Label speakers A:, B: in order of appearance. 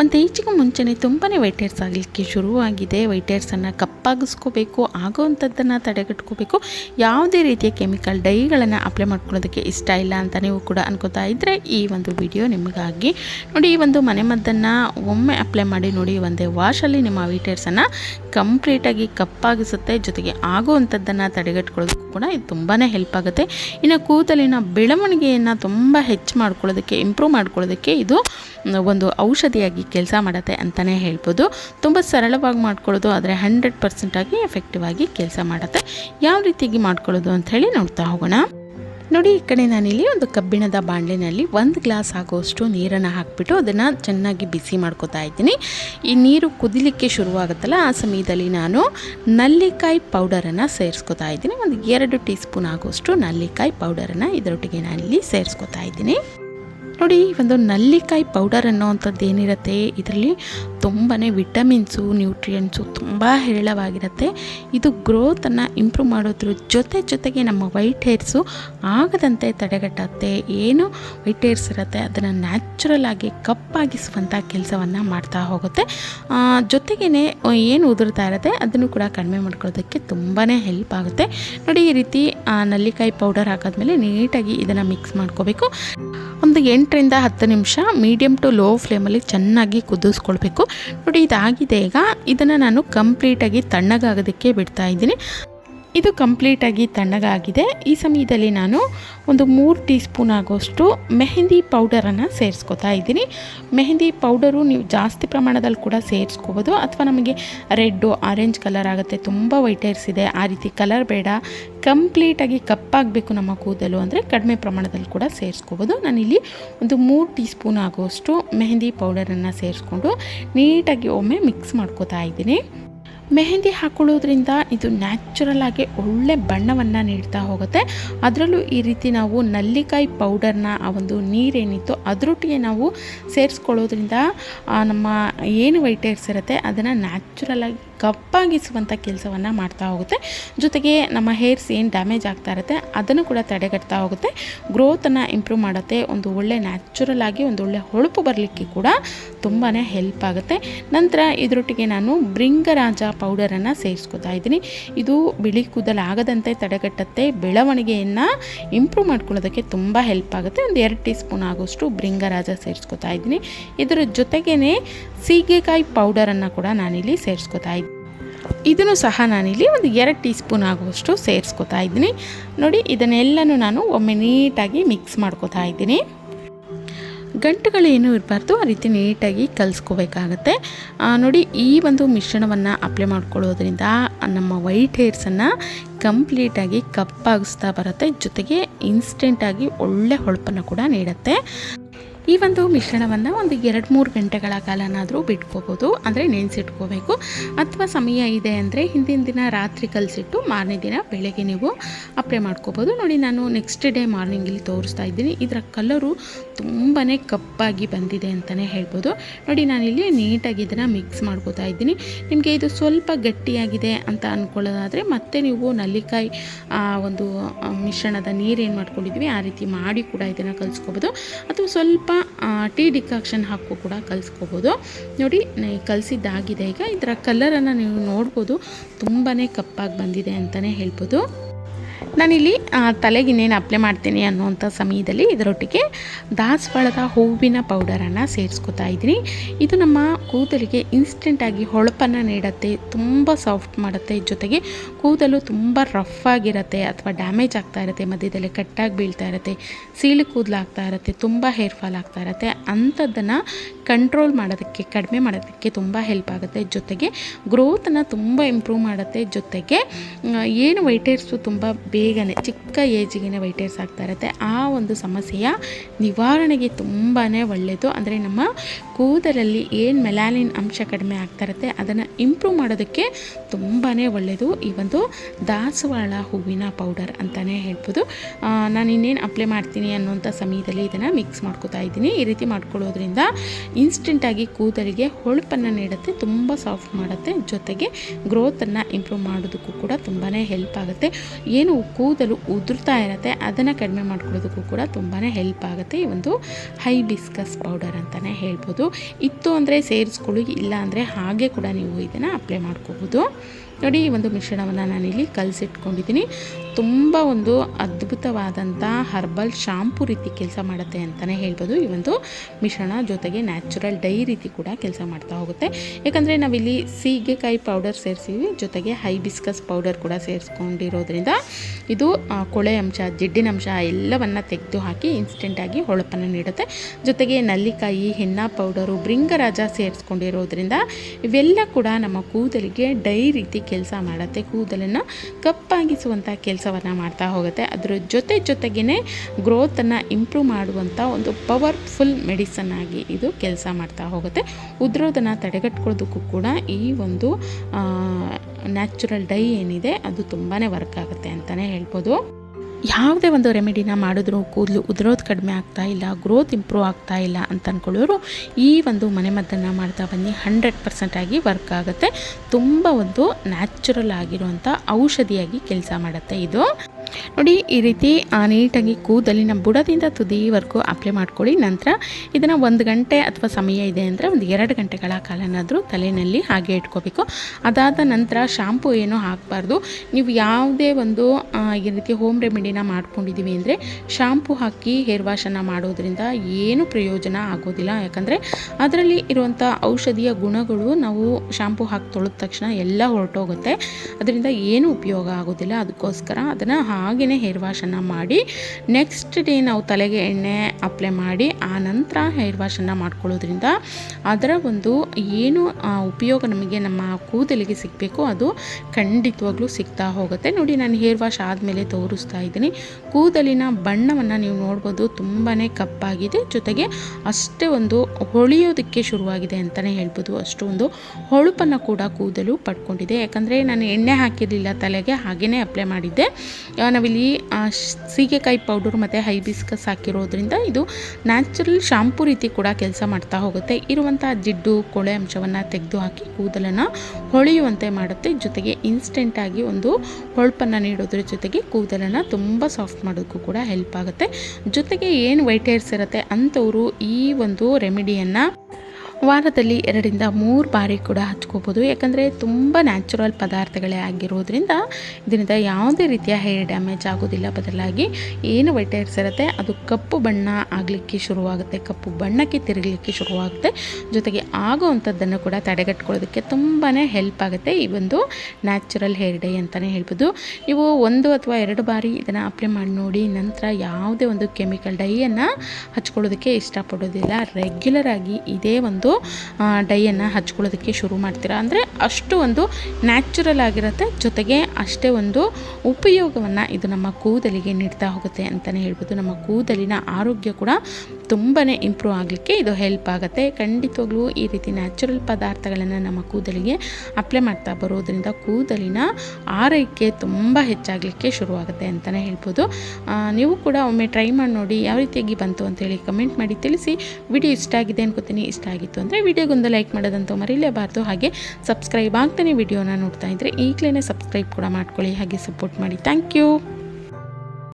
A: ಒಂದು ಈಚೆಗೆ ಮುಂಚೆನೇ ತುಂಬಾ ವೈಟ್ ಹೇರ್ಸ್ ಆಗಲಿಕ್ಕೆ ಶುರುವಾಗಿದೆ. ವೈಟ್ ಹೇರ್ಸನ್ನು ಕಪ್ಪಾಗಿಸ್ಕೋಬೇಕು ಆಗೋವಂಥದ್ದನ್ನು ತಡೆಗಟ್ಕೋಬೇಕು. ಯಾವುದೇ ರೀತಿಯ ಕೆಮಿಕಲ್ ಡೈಗಳನ್ನು ಅಪ್ಲೈ ಮಾಡ್ಕೊಳ್ಳೋದಕ್ಕೆ ಇಷ್ಟ ಇಲ್ಲ ಅಂತ ನೀವು ಕೂಡ ಅನ್ಕೋತಾ ಇದ್ದರೆ ಈ ಒಂದು ವಿಡಿಯೋ ನಿಮಗಾಗಿ. ನೋಡಿ, ಈ ಒಂದು ಮನೆಮದ್ದನ್ನು ಒಮ್ಮೆ ಅಪ್ಲೈ ಮಾಡಿ ನೋಡಿ, ಒಂದೇ ವಾಶಲ್ಲಿ ನಿಮ್ಮ ವೈಟ್ ಹೇರ್ಸನ್ನು ಕಂಪ್ಲೀಟಾಗಿ ಕಪ್ಪಾಗಿಸುತ್ತೆ. ಜೊತೆಗೆ ಆಗೋವಂಥದ್ದನ್ನು ತಡೆಗಟ್ಕೊಳ್ಳೋದಕ್ಕೂ ಕೂಡ ಇದು ತುಂಬಾ ಹೆಲ್ಪ್ ಆಗುತ್ತೆ. ಇನ್ನು ಕೂದಲಿನ ಬೆಳವಣಿಗೆಯನ್ನು ತುಂಬ ಹೆಚ್ಚು ಮಾಡ್ಕೊಳ್ಳೋದಕ್ಕೆ ಇಂಪ್ರೂವ್ ಮಾಡ್ಕೊಳ್ಳೋದಕ್ಕೆ ಇದು ಒಂದು ಔಷಧಿಯಾಗಿ ಕೆಲಸ ಮಾಡುತ್ತೆ ಅಂತಲೇ ಹೇಳ್ಬೋದು. ತುಂಬ ಸರಳವಾಗಿ ಮಾಡ್ಕೊಳ್ಳೋದು ಆದರೆ ಹಂಡ್ರೆಡ್ ಪರ್ಸೆಂಟಾಗಿ ಎಫೆಕ್ಟಿವ್ ಆಗಿ ಕೆಲಸ ಮಾಡುತ್ತೆ. ಯಾವ ರೀತಿಯಾಗಿ ಮಾಡ್ಕೊಳ್ಳೋದು ಅಂತ ಹೇಳಿ ನೋಡ್ತಾ ಹೋಗೋಣ. ನೋಡಿ ಈ ಕಡೆ ನಾನಿಲ್ಲಿ ಒಂದು ಕಬ್ಬಿಣದ ಬಾಣಲಿನಲ್ಲಿ ಒಂದು ಗ್ಲಾಸ್ ಆಗೋಷ್ಟು ನೀರನ್ನು ಹಾಕಿಬಿಟ್ಟು ಅದನ್ನು ಚೆನ್ನಾಗಿ ಬಿಸಿ ಮಾಡ್ಕೋತಾ ಇದ್ದೀನಿ. ಈ ನೀರು ಕುದಿಲಿಕ್ಕೆ ಶುರುವಾಗುತ್ತಲ್ಲ, ಆ ಸಮಯದಲ್ಲಿ ನಾನು ನಲ್ಲಿಕಾಯಿ ಪೌಡರನ್ನು ಸೇರಿಸ್ಕೊತಾ ಇದ್ದೀನಿ. ಒಂದು ಎರಡು ಟೀ ಸ್ಪೂನ್ ಆಗೋಷ್ಟು ನಲ್ಲಿಕಾಯಿ ಪೌಡರನ್ನು ಇದರೊಟ್ಟಿಗೆ ನಾನಿಲ್ಲಿ ಸೇರಿಸ್ಕೊತಾ ಇದ್ದೀನಿ. ನೋಡಿ, ಒಂದು ನಲ್ಲಿಕಾಯಿ ಪೌಡರ್ ಅನ್ನೋವಂಥದ್ದು ಏನಿರುತ್ತೆ, ಇದರಲ್ಲಿ ತುಂಬಾ ವಿಟಮಿನ್ಸು ನ್ಯೂಟ್ರಿಯೆಂಟ್ಸು ತುಂಬ ಹೇರಳವಾಗಿರುತ್ತೆ. ಇದು ಗ್ರೋತನ್ನು ಇಂಪ್ರೂವ್ ಮಾಡೋದ್ರ ಜೊತೆ ಜೊತೆಗೆ ನಮ್ಮ ವೈಟ್ ಹೇರ್ಸು ಆಗದಂತೆ ತಡೆಗಟ್ಟುತ್ತೆ. ಏನು ವೈಟ್ ಹೇರ್ಸ್ ಇರುತ್ತೆ, ಅದನ್ನು ನ್ಯಾಚುರಲ್ ಆಗಿ ಕಪ್ಪಾಗಿಸುವಂಥ ಕೆಲಸವನ್ನು ಮಾಡ್ತಾ ಹೋಗುತ್ತೆ. ಜೊತೆಗೇ ಏನು ಉದುರ್ತಾ ಇರುತ್ತೆ, ಅದನ್ನು ಕೂಡ ಕಡಿಮೆ ಮಾಡ್ಕೊಳ್ಳೋದಕ್ಕೆ ತುಂಬಾ ಹೆಲ್ಪ್ ಆಗುತ್ತೆ. ನೋಡಿ, ಈ ರೀತಿ ನಲ್ಲಿಕಾಯಿ ಪೌಡರ್ ಹಾಕಿದ್ಮೇಲೆ ನೀಟಾಗಿ ಇದನ್ನು ಮಿಕ್ಸ್ ಮಾಡ್ಕೋಬೇಕು. ಒಂದು ಎಂಟರಿಂದ ಹತ್ತು ನಿಮಿಷ ಮೀಡಿಯಮ್ ಟು ಲೋ ಫ್ಲೇಮಲ್ಲಿ ಚೆನ್ನಾಗಿ ಕುದಿಸ್ಕೊಳ್ಬೇಕು. ನೋಡಿ, ಇದಾಗಿದೆ ಈಗ. ಇದನ್ನು ನಾನು ಕಂಪ್ಲೀಟಾಗಿ ತಣ್ಣಗಾಗೋದಕ್ಕೆ ಬಿಡ್ತಾ ಇದ್ದೀನಿ. ಇದು ಕಂಪ್ಲೀಟಾಗಿ ತಣ್ಣಗಾಗಿದೆ. ಈ ಸಮಯದಲ್ಲಿ ನಾನು ಒಂದು ಮೂರು ಟೀ ಸ್ಪೂನ್ ಆಗೋಷ್ಟು ಮೆಹಂದಿ ಪೌಡರನ್ನು ಸೇರಿಸ್ಕೊತಾ ಇದ್ದೀನಿ. ಮೆಹಂದಿ ಪೌಡರು ನೀವು ಜಾಸ್ತಿ ಪ್ರಮಾಣದಲ್ಲಿ ಕೂಡ ಸೇರಿಸ್ಕೋಬೋದು. ಅಥವಾ ನಮಗೆ ರೆಡ್ಡು, ಆರೆಂಜ್ ಕಲರ್ ಆಗುತ್ತೆ, ತುಂಬ ವೈಟ್ ಇದೆ, ಆ ರೀತಿ ಕಲರ್ ಬೇಡ. ಕಂಪ್ಲೀಟಾಗಿ ಕಪ್ಪಾಗಬೇಕು ನಮ್ಮ ಕೂದಲು ಅಂದರೆ ಕಡಿಮೆ ಪ್ರಮಾಣದಲ್ಲಿ ಕೂಡ ಸೇರಿಸ್ಕೋಬೋದು. ನಾನಿಲ್ಲಿ ಒಂದು ಮೂರು ಟೀ ಸ್ಪೂನ್ ಆಗೋಷ್ಟು ಮೆಹಂದಿ ಪೌಡರನ್ನು ಸೇರಿಸ್ಕೊಂಡು ನೀಟಾಗಿ ಒಮ್ಮೆ ಮಿಕ್ಸ್ ಮಾಡ್ಕೋತಾ ಇದ್ದೀನಿ. ಮೆಹಂದಿ ಹಾಕೊಳ್ಳೋದ್ರಿಂದ ಇದು ನ್ಯಾಚುರಲ್ ಆಗಿ ಒಳ್ಳೆ ಬಣ್ಣವನ್ನು ನೀಡ್ತಾ ಹೋಗುತ್ತೆ. ಅದರಲ್ಲೂ ಈ ರೀತಿ ನಾವು ನಲ್ಲಿಕಾಯಿ ಪೌಡರ್ನ ಆ ಒಂದು ನೀರೇನಿತ್ತು ಅದರೊಟ್ಟಿಗೆ ನಾವು ಸೇರಿಸ್ಕೊಳ್ಳೋದ್ರಿಂದ ನಮ್ಮ ಏನು ವೈಟ್ ಇರುತ್ತೆ, ಅದನ್ನು ನ್ಯಾಚುರಲ್ ಆಗಿ ಕಪ್ಪಾಗಿಸುವಂಥ ಕೆಲಸವನ್ನು ಮಾಡ್ತಾ ಹೋಗುತ್ತೆ. ಜೊತೆಗೆ ನಮ್ಮ ಹೇರ್ಸ್ ಏನು ಡ್ಯಾಮೇಜ್ ಆಗ್ತಾ ಇರುತ್ತೆ, ಅದನ್ನು ಕೂಡ ತಡೆಗಟ್ತಾ ಹೋಗುತ್ತೆ. ಗ್ರೋತನ್ನು ಇಂಪ್ರೂವ್ ಮಾಡುತ್ತೆ. ಒಂದು ಒಳ್ಳೆ ನ್ಯಾಚುರಲ್ ಆಗಿ ಒಂದು ಒಳ್ಳೆ ಹೊಳಪು ಬರಲಿಕ್ಕೆ ಕೂಡ ತುಂಬಾ ಹೆಲ್ಪ್ ಆಗುತ್ತೆ. ನಂತರ ಇದರೊಟ್ಟಿಗೆ ನಾನು ಭೃಂಗರಾಜ ಪೌಡರನ್ನು ಸೇರಿಸ್ಕೊತಾ ಇದ್ದೀನಿ. ಇದು ಬಿಳಿ ಕೂದಲು ಆಗದಂತೆ ತಡೆಗಟ್ಟುತ್ತೆ. ಬೆಳವಣಿಗೆಯನ್ನು ಇಂಪ್ರೂವ್ ಮಾಡ್ಕೊಳ್ಳೋದಕ್ಕೆ ತುಂಬ ಹೆಲ್ಪ್ ಆಗುತ್ತೆ. ಒಂದು ಎರಡು ಟೀ ಸ್ಪೂನ್ ಆಗೋಷ್ಟು ಭೃಂಗರಾಜ ಸೇರಿಸ್ಕೊತಾ ಇದ್ದೀನಿ. ಇದರ ಜೊತೆಗೇ ಸೀಗೆಕಾಯಿ ಪೌಡರನ್ನು ಕೂಡ ನಾನಿಲ್ಲಿ ಸೇರಿಸ್ಕೊತಾ ಇದ್ದೀನಿ ಇದನ್ನು ಸಹ ನಾನಿಲ್ಲಿ ಒಂದು ಎರಡು ಟೀ ಸ್ಪೂನ್ ಆಗುವಷ್ಟು ಸೇರಿಸ್ಕೊತಾ ಇದ್ದೀನಿ. ನೋಡಿ, ಇದನ್ನೆಲ್ಲನೂ ನಾನು ಒಮ್ಮೆ ನೀಟಾಗಿ ಮಿಕ್ಸ್ ಮಾಡ್ಕೋತಾ ಇದ್ದೀನಿ. ಗಂಟುಗಳೇನೂ ಇರಬಾರ್ದು, ಆ ರೀತಿ ನೀಟಾಗಿ ಕಲಿಸ್ಕೋಬೇಕಾಗತ್ತೆ. ನೋಡಿ, ಈ ಒಂದು ಮಿಶ್ರಣವನ್ನು ಅಪ್ಲೈ ಮಾಡ್ಕೊಳ್ಳೋದ್ರಿಂದ ನಮ್ಮ ವೈಟ್ ಹೇರ್ಸನ್ನು ಕಂಪ್ಲೀಟಾಗಿ ಕಪ್ಪಾಗಿಸ್ತಾ ಬರುತ್ತೆ. ಜೊತೆಗೆ ಇನ್ಸ್ಟೆಂಟಾಗಿ ಒಳ್ಳೆ ಹೊಳಪನ್ನು ಕೂಡ ನೀಡುತ್ತೆ. ಈ ಒಂದು ಮಿಶ್ರಣವನ್ನು ಒಂದು ಎರಡು ಮೂರು ಗಂಟೆಗಳ ಕಾಲನಾದರೂ ಬಿಟ್ಕೋಬೋದು, ಅಂದರೆ ನೆನೆಸಿಟ್ಕೋಬೇಕು. ಅಥವಾ ಸಮಯ ಇದೆ ಅಂದರೆ ಹಿಂದಿನ ದಿನ ರಾತ್ರಿ ಕಲಸಿಟ್ಟು ಮಾರನೇ ದಿನ ಬೆಳಗ್ಗೆ ನೀವು ಅಪ್ಲೈ ಮಾಡ್ಕೋಬೋದು. ನೋಡಿ, ನಾನು ನೆಕ್ಸ್ಟ್ ಡೇ ಮಾರ್ನಿಂಗಲ್ಲಿ ತೋರಿಸ್ತಾ ಇದ್ದೀನಿ. ಇದರ ಕಲರು ತುಂಬಾ ಕಪ್ಪಾಗಿ ಬಂದಿದೆ ಅಂತಲೇ ಹೇಳ್ಬೋದು. ನೋಡಿ, ನಾನಿಲ್ಲಿ ನೀಟಾಗಿ ಇದನ್ನು ಮಿಕ್ಸ್ ಮಾಡ್ಕೋತಾ ಇದ್ದೀನಿ. ನಿಮಗೆ ಇದು ಸ್ವಲ್ಪ ಗಟ್ಟಿಯಾಗಿದೆ ಅಂತ ಅಂದ್ಕೊಳ್ಳೋದಾದರೆ ಮತ್ತೆ ನೀವು ನಲ್ಲಿಕಾಯಿ ಒಂದು ಮಿಶ್ರಣದ ನೀರೇನು ಮಾಡ್ಕೊಂಡಿದ್ವಿ, ಆ ರೀತಿ ಮಾಡಿ ಕೂಡ ಇದನ್ನು ಕಲಿಸ್ಕೋಬೋದು. ಅಥವಾ ಸ್ವಲ್ಪ ಟೀ ಡಿಕಾಕ್ಷನ್ ಹಾಕು ಕೂಡ ಕಲಿಸ್ಕೋಬೋದು. ನೋಡಿ ಕಲಸಿದ್ದಾಗಿದೆ ಈಗ. ಇದರ ಕಲರನ್ನು ನೀವು ನೋಡ್ಬೋದು. ತುಂಬಾ ಕಪ್ಪಾಗಿ ಬಂದಿದೆ ಅಂತಲೇ ಹೇಳ್ಬೋದು. ನಾನಿಲ್ಲಿ ತಲೆಗಿನ್ನೇನು ಅಪ್ಲೈ ಮಾಡ್ತೀನಿ ಅನ್ನುವಂಥ ಸಮಯದಲ್ಲಿ ಇದರೊಟ್ಟಿಗೆ ದಾಸವಾಳದ ಹೂವಿನ ಪೌಡರನ್ನು ಸೇರಿಸ್ಕೊತಾ ಇದ್ದೀನಿ. ಇದು ನಮ್ಮ ಕೂದಲಿಗೆ ಇನ್ಸ್ಟೆಂಟಾಗಿ ಹೊಳಪನ್ನು ನೀಡುತ್ತೆ, ತುಂಬ ಸಾಫ್ಟ್ ಮಾಡುತ್ತೆ. ಜೊತೆಗೆ ಕೂದಲು ತುಂಬ ರಫ್ ಆಗಿರುತ್ತೆ ಅಥವಾ ಡ್ಯಾಮೇಜ್ ಆಗ್ತಾ ಇರುತ್ತೆ, ಮಧ್ಯದಲ್ಲಿ ಕಟ್ಟಾಗಿ ಬೀಳ್ತಾ ಇರುತ್ತೆ, ಸೀಳು ಕೂದಲು ಆಗ್ತಾ ಇರುತ್ತೆ, ತುಂಬ ಹೇರ್ ಫಾಲ್ ಆಗ್ತಾ ಇರುತ್ತೆ, ಅಂಥದ್ದನ್ನು ಕಂಟ್ರೋಲ್ ಮಾಡೋದಕ್ಕೆ, ಕಡಿಮೆ ಮಾಡೋದಕ್ಕೆ ತುಂಬ ಹೆಲ್ಪ್ ಆಗುತ್ತೆ. ಜೊತೆಗೆ ಗ್ರೋತನ್ನು ತುಂಬ ಇಂಪ್ರೂವ್ ಮಾಡುತ್ತೆ. ಜೊತೆಗೆ ಏನು ವೈಟೇರ್ಸು ತುಂಬ ಬೇಗನೆ, ಚಿಕ್ಕ ಏಜಿಗೆ ವೈಟೇರ್ಸ್ ಆಗ್ತಾ ಇರುತ್ತೆ. ಆ ಒಂದು ಸಮಸ್ಯೆಯ ನಿವಾರಣೆಗೆ ತುಂಬಾ ಒಳ್ಳೆಯದು ಅಂದರೆ ನಮ್ಮ ಕೂದಲಲ್ಲಿ ಏನು ಮೆಲಾಲಿನ್ ಅಂಶ ಕಡಿಮೆ ಆಗ್ತಾ ಇರುತ್ತೆ, ಅದನ್ನು ಇಂಪ್ರೂವ್ ಮಾಡೋದಕ್ಕೆ ತುಂಬಾ ಒಳ್ಳೆಯದು ಈ ಒಂದು ದಾಸವಾಳ ಹೂವಿನ ಪೌಡರ್ ಅಂತಲೇ ಹೇಳ್ಬೋದು. ನಾನು ಇನ್ನೇನು ಅಪ್ಲೈ ಮಾಡ್ತೀನಿ ಅನ್ನೋಂಥ ಸಮಯದಲ್ಲಿ ಇದನ್ನು ಮಿಕ್ಸ್ ಮಾಡ್ಕೋತಾ ಇದ್ದೀನಿ. ಈ ರೀತಿ ಮಾಡ್ಕೊಳ್ಳೋದ್ರಿಂದ ಇನ್ಸ್ಟೆಂಟಾಗಿ ಕೂದಲಿಗೆ ಹೊಳಪನ್ನು ನೀಡುತ್ತೆ, ತುಂಬ ಸಾಫ್ಟ್ ಮಾಡುತ್ತೆ. ಜೊತೆಗೆ ಗ್ರೋತನ್ನು ಇಂಪ್ರೂವ್ ಮಾಡೋದಕ್ಕೂ ಕೂಡ ತುಂಬಾ ಹೆಲ್ಪ್ ಆಗುತ್ತೆ. ಏನು ಕೂದಲು ಉದುರ್ತಾ ಇರುತ್ತೆ, ಅದನ್ನು ಕಡಿಮೆ ಮಾಡ್ಕೊಳ್ಳೋದಕ್ಕೂ ಕೂಡ ತುಂಬಾ ಹೆಲ್ಪ್ ಆಗುತ್ತೆ. ಈ ಒಂದು ಹೈ ಹೈಬಿಸ್ಕಸ್ ಪೌಡರ್ ಅಂತಲೇ ಹೇಳ್ಬೋದು. ಇತ್ತು ಅಂದರೆ ಸೇರಿಸ್ಕೊಳ್ಳಿ, ಇಲ್ಲ ಅಂದರೆ ಹಾಗೆ ಕೂಡ ನೀವು ಇದನ್ನು ಅಪ್ಲೈ ಮಾಡ್ಕೋಬೋದು. ನೋಡಿ ಈ ಒಂದು ಮಿಶ್ರಣವನ್ನು ನಾನಿಲ್ಲಿ ಕಲಸಿಟ್ಕೊಂಡಿದ್ದೀನಿ. ತುಂಬ ಒಂದು ಅದ್ಭುತವಾದಂಥ ಹರ್ಬಲ್ ಶಾಂಪು ರೀತಿ ಕೆಲಸ ಮಾಡುತ್ತೆ ಅಂತಲೇ ಹೇಳ್ಬೋದು. ಈ ಒಂದು ಮಿಶ್ರಣ ಜೊತೆಗೆ ನ್ಯಾಚುರಲ್ ಡೈ ರೀತಿ ಕೂಡ ಕೆಲಸ ಮಾಡ್ತಾ ಹೋಗುತ್ತೆ. ಯಾಕಂದರೆ ನಾವಿಲ್ಲಿ ಸೀಗೆಕಾಯಿ ಪೌಡರ್ ಸೇರಿಸಿವಿ, ಜೊತೆಗೆ ಹೈಬಿಸ್ಕಸ್ ಪೌಡರ್ ಕೂಡ ಸೇರಿಸ್ಕೊಂಡಿರೋದ್ರಿಂದ ಇದು ಕೊಳೆ ಅಂಶ, ಜಿಡ್ಡಿನ ಅಂಶ ಎಲ್ಲವನ್ನು ತೆಗೆದು ಹಾಕಿ ಇನ್ಸ್ಟೆಂಟಾಗಿ ಹೊಳಪನ್ನು ನೀಡುತ್ತೆ. ಜೊತೆಗೆ ನಲ್ಲಿಕಾಯಿ ಹೆನ್ನ ಪೌಡರು ಭೃಂಗರಾಜ ಸೇರಿಸ್ಕೊಂಡಿರೋದ್ರಿಂದ ಇವೆಲ್ಲ ಕೂಡ ನಮ್ಮ ಕೂದಲಿಗೆ ಡೈ ರೀತಿ ಕೆಲಸ ಮಾಡುತ್ತೆ. ಕೂದಲನ್ನು ಕಪ್ಪಾಗಿಸುವಂಥ ಕೆಲಸವನ್ನು ಮಾಡ್ತಾ ಹೋಗುತ್ತೆ. ಅದರ ಜೊತೆ ಜೊತೆಗೇ ಗ್ರೋತನ್ನು ಇಂಪ್ರೂವ್ ಮಾಡುವಂಥ ಒಂದು ಪವರ್ಫುಲ್ ಮೆಡಿಸನ್ ಆಗಿ ಇದು ಕೆಲಸ ಮಾಡ್ತಾ ಹೋಗುತ್ತೆ. ಉದ್ರೋದನ್ನು ತಡೆಗಟ್ಕೊಳ್ಳೋದಕ್ಕೂ ಕೂಡ ಈ ಒಂದು ನ್ಯಾಚುರಲ್ ಡೈ ಏನಿದೆ ಅದು ತುಂಬಾ ವರ್ಕ್ ಆಗುತ್ತೆ ಅಂತಲೇ ಹೇಳ್ಬೋದು. ಯಾವುದೇ ಒಂದು ರೆಮಿಡಿನ ಮಾಡಿದ್ರೂ ಕೂದಲು ಉದುರೋದು ಕಡಿಮೆ ಆಗ್ತಾ ಇಲ್ಲ ಗ್ರೋತ್ ಇಂಪ್ರೂವ್ ಆಗ್ತಾ ಇಲ್ಲ ಅಂತ ಅಂದ್ಕೊಳ್ಳೋರು ಈ ಒಂದು ಮನೆಮದ್ದನ್ನು ಮಾಡ್ತಾ ಬನ್ನಿ. ಹಂಡ್ರೆಡ್ ಪರ್ಸೆಂಟಾಗಿ ವರ್ಕ್ ಆಗುತ್ತೆ. ತುಂಬ ಒಂದು ನ್ಯಾಚುರಲ್ ಆಗಿರುವಂಥ ಔಷಧಿಯಾಗಿ ಕೆಲಸ ಮಾಡುತ್ತೆ ಇದು. ನೋಡಿ, ಈ ರೀತಿ ನೀಟಾಗಿ ಕೂದಲಿನ ಬುಡದಿಂದ ತುದಿವರೆಗೂ ಅಪ್ಲೈ ಮಾಡ್ಕೊಳ್ಳಿ. ನಂತರ ಇದನ್ನು ಒಂದು ಗಂಟೆ ಅಥವಾ ಸಮಯ ಇದೆ ಅಂದರೆ ಒಂದು ಎರಡು ಗಂಟೆಗಳ ಕಾಲನಾದರೂ ತಲೆಯಲ್ಲಿ ಹಾಗೆ ಇಟ್ಕೋಬೇಕು. ಅದಾದ ನಂತರ ಶಾಂಪು ಏನು ಹಾಕಬಾರ್ದು. ನೀವು ಯಾವುದೇ ಒಂದು ಈ ರೀತಿ ಹೋಮ್ ರೆಮಿಡಿನ ಮಾಡ್ಕೊಂಡಿದ್ದೀವಿ ಅಂದರೆ ಶಾಂಪು ಹಾಕಿ ಹೇರ್ ವಾಶನ್ನು ಮಾಡೋದ್ರಿಂದ ಏನು ಪ್ರಯೋಜನ ಆಗೋದಿಲ್ಲ. ಯಾಕಂದರೆ ಅದರಲ್ಲಿ ಇರುವಂಥ ಔಷಧಿಯ ಗುಣಗಳು ನಾವು ಶಾಂಪು ಹಾಕಿ ತೊಳೆದ ತಕ್ಷಣ ಎಲ್ಲ ಹೊರಟೋಗುತ್ತೆ. ಅದರಿಂದ ಏನು ಉಪಯೋಗ ಆಗೋದಿಲ್ಲ. ಅದಕ್ಕೋಸ್ಕರ ಅದನ್ನು ಹಾಗೆಯೇ ಹೇರ್ ವಾಶನ್ನು ಮಾಡಿ ನೆಕ್ಸ್ಟ್ ಡೇ ನಾವು ತಲೆಗೆ ಎಣ್ಣೆ ಅಪ್ಲೈ ಮಾಡಿ, ಆ ನಂತರ ಹೇರ್ ವಾಶನ್ನು ಮಾಡ್ಕೊಳ್ಳೋದ್ರಿಂದ ಅದರ ಒಂದು ಏನು ಉಪಯೋಗ ನಮಗೆ ನಮ್ಮ ಕೂದಲಿಗೆ ಸಿಗಬೇಕು ಅದು ಖಂಡಿತವಾಗ್ಲೂ ಸಿಗ್ತಾ ಹೋಗುತ್ತೆ. ನೋಡಿ ನಾನು ಹೇರ್ ವಾಶ್ ಆದಮೇಲೆ ತೋರಿಸ್ತಾ ಇದ್ದೀನಿ. ಕೂದಲಿನ ಬಣ್ಣವನ್ನು ನೀವು ನೋಡ್ಬೋದು ತುಂಬಾ ಕಪ್ಪಾಗಿದೆ. ಜೊತೆಗೆ ಅಷ್ಟೇ ಒಂದು ಹೊಳೆಯೋದಕ್ಕೆ ಶುರುವಾಗಿದೆ ಅಂತಲೇ ಹೇಳ್ಬೋದು. ಅಷ್ಟು ಒಂದು ಹೊಳಪನ್ನು ಕೂಡ ಕೂದಲು ಪಡ್ಕೊಂಡಿದೆ. ಯಾಕಂದರೆ ನಾನು ಎಣ್ಣೆ ಹಾಕಿರಲಿಲ್ಲ ತಲೆಗೆ ಹಾಗೆಯೇ ಅಪ್ಲೈ ಮಾಡಿದ್ದೆ. ನಾವಿಲ್ಲಿ ಸೀಗೆಕಾಯಿ ಪೌಡರ್ ಮತ್ತು ಹೈಬಿಸ್ಕಸ್ ಹಾಕಿರೋದ್ರಿಂದ ಇದು ನ್ಯಾಚುರಲ್ ಶಾಂಪು ರೀತಿ ಕೂಡ ಕೆಲಸ ಮಾಡ್ತಾ ಹೋಗುತ್ತೆ. ಇರುವಂಥ ಜಿಡ್ಡು, ಕೊಳೆ ಅಂಶವನ್ನು ತೆಗೆದು ಹಾಕಿ ಕೂದಲನ್ನು ಹೊಳೆಯುವಂತೆ ಮಾಡುತ್ತೆ. ಜೊತೆಗೆ ಇನ್ಸ್ಟೆಂಟಾಗಿ ಒಂದು ಹೊಳಪನ್ನು ನೀಡೋದ್ರ ಜೊತೆಗೆ ಕೂದಲನ್ನು ತುಂಬ ಸಾಫ್ಟ್ ಮಾಡೋದಕ್ಕೂ ಕೂಡ ಹೆಲ್ಪ್ ಆಗುತ್ತೆ. ಜೊತೆಗೆ ಏನು ವೈಟ್ ಹೇರ್ಸ್ ಇರುತ್ತೆ ಅಂಥವರು ಈ ಒಂದು ರೆಮಿಡಿಯನ್ನು ವಾರದಲ್ಲಿ ಎರಡರಿಂದ ಮೂರು ಬಾರಿ ಕೂಡ ಹಚ್ಕೋಬೋದು. ಯಾಕಂದರೆ ತುಂಬ ನ್ಯಾಚುರಲ್ ಪದಾರ್ಥಗಳೇ ಆಗಿರೋದ್ರಿಂದ ಇದರಿಂದ ಯಾವುದೇ ರೀತಿಯ ಹೇರ್ ಡ್ಯಾಮೇಜ್ ಆಗೋದಿಲ್ಲ. ಬದಲಾಗಿ ಏನು ವೈಟ್ ಹೇರ್ಸ್ ಇರುತ್ತೆ, ಅದು ಕಪ್ಪು ಬಣ್ಣ ಆಗಲಿಕ್ಕೆ ಶುರುವಾಗುತ್ತೆ. ಕಪ್ಪು ಬಣ್ಣಕ್ಕೆ ತಿರುಗಲಿಕ್ಕೆ ಶುರುವಾಗುತ್ತೆ. ಜೊತೆಗೆ ಆಗೋವಂಥದ್ದನ್ನು ಕೂಡ ತಡೆಗಟ್ಕೊಳ್ಳೋದಕ್ಕೆ ತುಂಬಾ ಹೆಲ್ಪ್ ಆಗುತ್ತೆ ಈ ಒಂದು ನ್ಯಾಚುರಲ್ ಹೇರ್ ಡೈ ಅಂತಲೇ ಹೇಳ್ಬೋದು. ನೀವು ಒಂದು ಅಥವಾ ಎರಡು ಬಾರಿ ಇದನ್ನು ಅಪ್ಲೈ ಮಾಡಿ ನೋಡಿ, ನಂತರ ಯಾವುದೇ ಒಂದು ಕೆಮಿಕಲ್ ಡೈಯನ್ನು ಹಚ್ಕೊಳ್ಳೋದಕ್ಕೆ ಇಷ್ಟಪಡೋದಿಲ್ಲ. ರೆಗ್ಯುಲರ್ ಆಗಿ ಇದೇ ಒಂದು ಡೈಯನ್ನು ಹಚ್ಕೊಳ್ಳೋದಕ್ಕೆ ಶುರು ಮಾಡ್ತೀರಾ? ಅಂದರೆ ಅಷ್ಟು ಒಂದು ನ್ಯಾಚುರಲ್ ಆಗಿರುತ್ತೆ. ಜೊತೆಗೆ ಅಷ್ಟೇ ಒಂದು ಉಪಯೋಗವನ್ನು ಇದು ನಮ್ಮ ಕೂದಲಿಗೆ ನೀಡ್ತಾ ಹೋಗುತ್ತೆ ಅಂತಲೇ ಹೇಳ್ಬೋದು. ನಮ್ಮ ಕೂದಲಿನ ಆರೋಗ್ಯ ಕೂಡ ತುಂಬಾ ಇಂಪ್ರೂವ್ ಆಗಲಿಕ್ಕೆ ಇದು ಹೆಲ್ಪ್ ಆಗುತ್ತೆ. ಖಂಡಿತವಾಗ್ಲೂ ಈ ರೀತಿ ನ್ಯಾಚುರಲ್ ಪದಾರ್ಥಗಳನ್ನು ನಮ್ಮ ಕೂದಲಿಗೆ ಅಪ್ಲೈ ಮಾಡ್ತಾ ಬರೋದ್ರಿಂದ ಕೂದಲಿನ ಆರೈಕೆ ತುಂಬ ಹೆಚ್ಚಾಗಲಿಕ್ಕೆ ಶುರುವಾಗುತ್ತೆ ಅಂತಲೇ ಹೇಳ್ಬೋದು. ನೀವು ಕೂಡ ಒಮ್ಮೆ ಟ್ರೈ ಮಾಡಿ ನೋಡಿ ಯಾವ ರೀತಿಯಾಗಿ ಬಂತು ಅಂತೇಳಿ ಕಮೆಂಟ್ ಮಾಡಿ ತಿಳಿಸಿ. ವಿಡಿಯೋ ಇಷ್ಟ ಆಗಿದೆ ಅನ್ಕೋತೀನಿ. ಇಷ್ಟ ಆಗಿತ್ತು ಅಂದರೆ ವಿಡಿಯೋಗೊಂದು ಲೈಕ್ ಮಾಡೋದಂತೂ ಮರೀಲೇಬಾರ್ದು ಹಾಗೆ ಸಬ್ಸ್ಕ್ರೈಬ್ ಆಗ್ತಾನೆ ವಿಡಿಯೋನ ನೋಡ್ತಾ ಇದ್ದರೆ ಈಗಲೇ ಸಬ್ಸ್ಕ್ರೈಬ್ ಕೂಡ ಮಾಡ್ಕೊಳ್ಳಿ. ಹಾಗೆ ಸಪೋರ್ಟ್ ಮಾಡಿ. Thank you